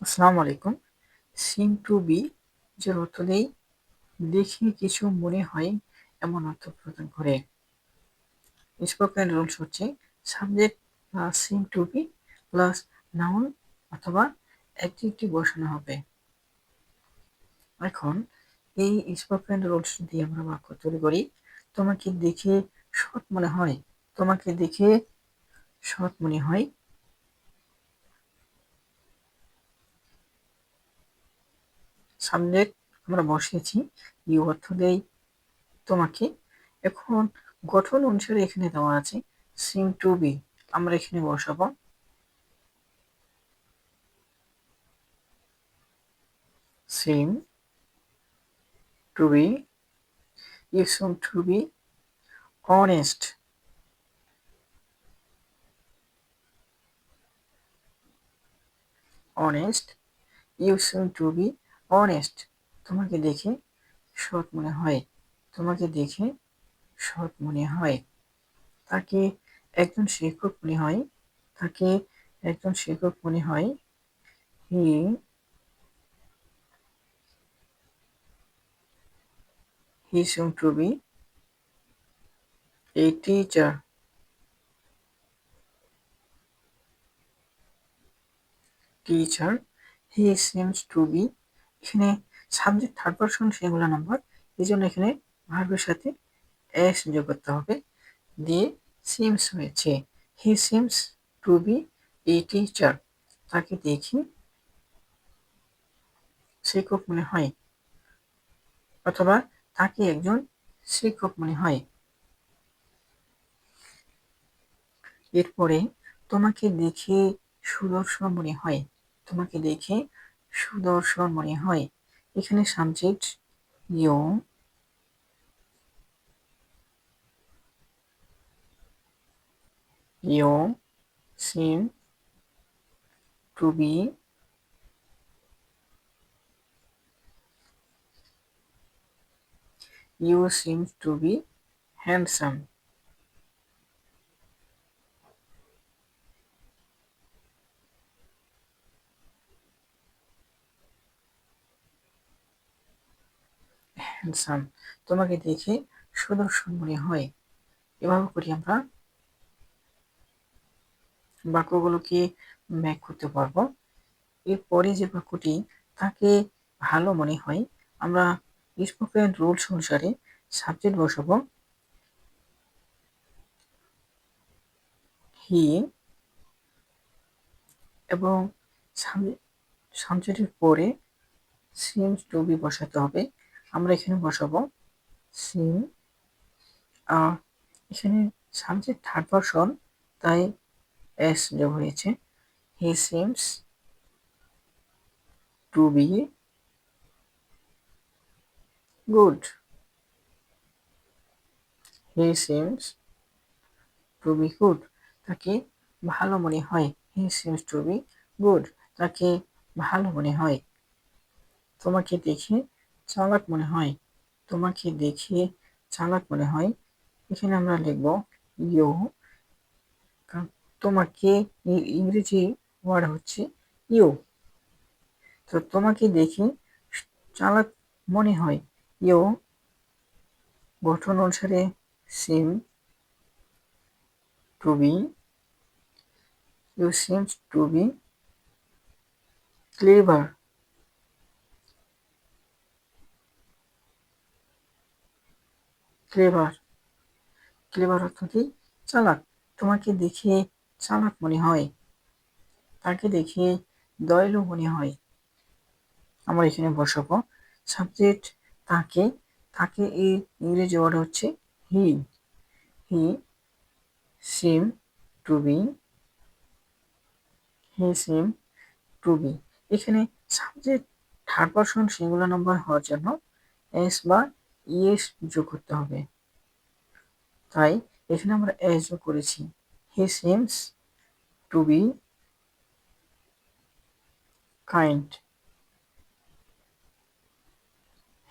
আসসালামু আলাইকুম। সিম to B যে অর্থ নেই দেখে কিছু মনে হয় এমন অর্থ প্রদান করে। স্পোকেন রুলস হচ্ছে subject plus seem to be plus noun অথবা অ্যাডজেক্টিভ বসানো হবে। এখন এই স্পোকেন রুলস দিয়ে আমরা বাক্য তৈরি করি। তোমাকে দেখে সৎ মনে হয়, তোমাকে দেখে সৎ মনে হয় সাবজেক্ট আমরা বসিয়েছি। এই অর্থ দেই তোমাকে। এখন গঠন অনুসারে এখানে দেওয়া আছে সিম টু বি আমরা এখানে বসাবো। Seem to be seem to be honest honest you seem to be honest তোমাকে দেখে সৎ মনে হয়। তোমাকে দেখে সৎ মনে হয়। তাকে একজন শিক্ষক মনে হয়। তাকে একজন শিক্ষক মনে হয়। He he seem to be a teacher teacher he seems to be এখানে সাবজেক্ট থার্ড পারসন সেগুলো নাম্বার এই জন্য এখানে ভার্বের সাথে এস যোগ করতে হবে। দিয়ে সিমস হয়েছে। He seems to be a teacher তাকে দেখি। শিক্ষক মনে হয়। অথবা তাকে একজন শিক্ষক মনে হয়। এরপরে তোমাকে দেখে সুদর্শন মনে হয়। তোমাকে দেখে সুদর্শন মনে হয়। এখানে subject you you seem to be you seem to be handsome handsome তোমাকে দেখে সুদর্শন মনে হয়। এভাবে করি আমরা বাক্যগুলোকে ম্যাক করতে পারব। এরপরে যে বাক্যটি তাকে ভালো মনে হয়, আমরা স্পোকেন রুলস অনুসারে সাবজেক্ট বসাবো। হি এবং সাবজেক্টের পরে সিমস টু বি বসাতে হবে। আমরা এখানে বসাবো সিম এখানে সাবজেক্ট থার্ড পারসন তাই এস যোগ হয়েছে। He seems to be good he seems to be good তাকে ভালো মনে হয়। He seems to be good তাকে ভালো মনে হয়। তোমাকে দেখে চালাক মনে হয়। তোমাকে দেখে চালাক মনে হয়। এখানে আমরা লিখব ইউ তোমাকে ইংরেজি ওয়ার্ড হচ্ছে ইউ তো তোমাকে দেখে চালাক মনে হয়। ইউ গঠন অনুসারে seem to be you seems to be clever clever clever অর্থ কি? চালাক। তোমাকে দেখে চালাক মনে হয়। তাকে দেখে দয়ালু মনে হয়। আমরা এখানে বসাবো। সাবজেক্ট তাকে তাকে এই ইংরেজি ওয়ার্ড হচ্ছে he he seem to be he seem to be এখানে subject third person singular number হওয়ার জন্য এস বা ইএস যোগ করতে হবে। তাই এখানে আমরা এস যোগ করেছি। He seems to be kind.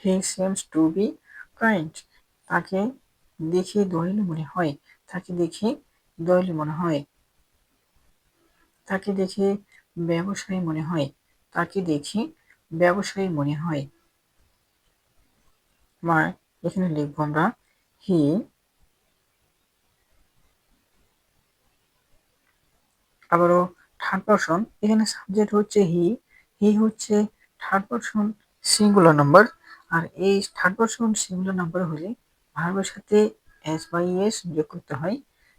He seems to be kind. তাকে দেখে দয়ালু মনে হয়। তাকে দেখে দয়ালু মনে হয়। তাকে দেখে ব্যবসায়ী মনে হয়। তাকে দেখে ব্যবসায়ী মনে হয়। মা এখানে লিখব আমরা, হি আবারও থার্ড পারসন এখানে সাবজেক্ট হচ্ছে হি হি হচ্ছে থার্ড পারসন সিঙ্গুলার নাম্বার আর এই থার্ড পারসন সিঙ্গুলার নাম্বার হলে ভার্বের সাথে এস বাই এস যোগ করতে হয়,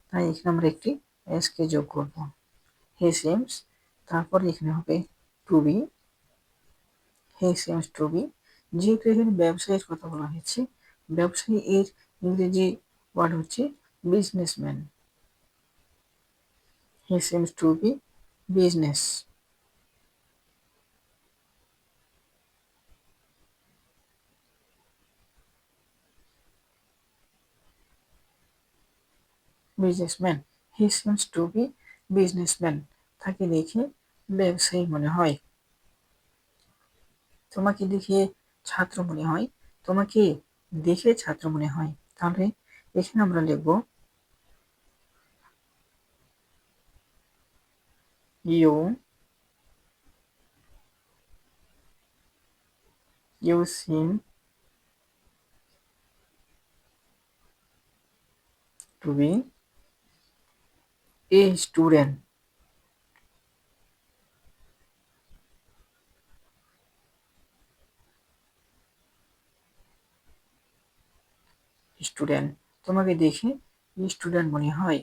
তাই এখানে আমরা একটি এস কে যোগ করব। হে সেমস তারপর এখানে হবে to be he seems to be যেহেতু এখানে ব্যবসায়ীর কথা বলা হয়েছে। ব্যবসায়ী এর ইংরেজি ওয়ার্ড হচ্ছে businessman to be business businessman he seems to be businessman তাকে দেখে ব্যবসায়ী মনে হয়। তোমাকে দেখে ছাত্র মনে হয়, তোমাকে দেখে ছাত্র মনে হয়। তাহলে এখানে আমরা লিখব you you seem to be a student student তোমাকে দেখে স্টুডেন্ট মনে হয়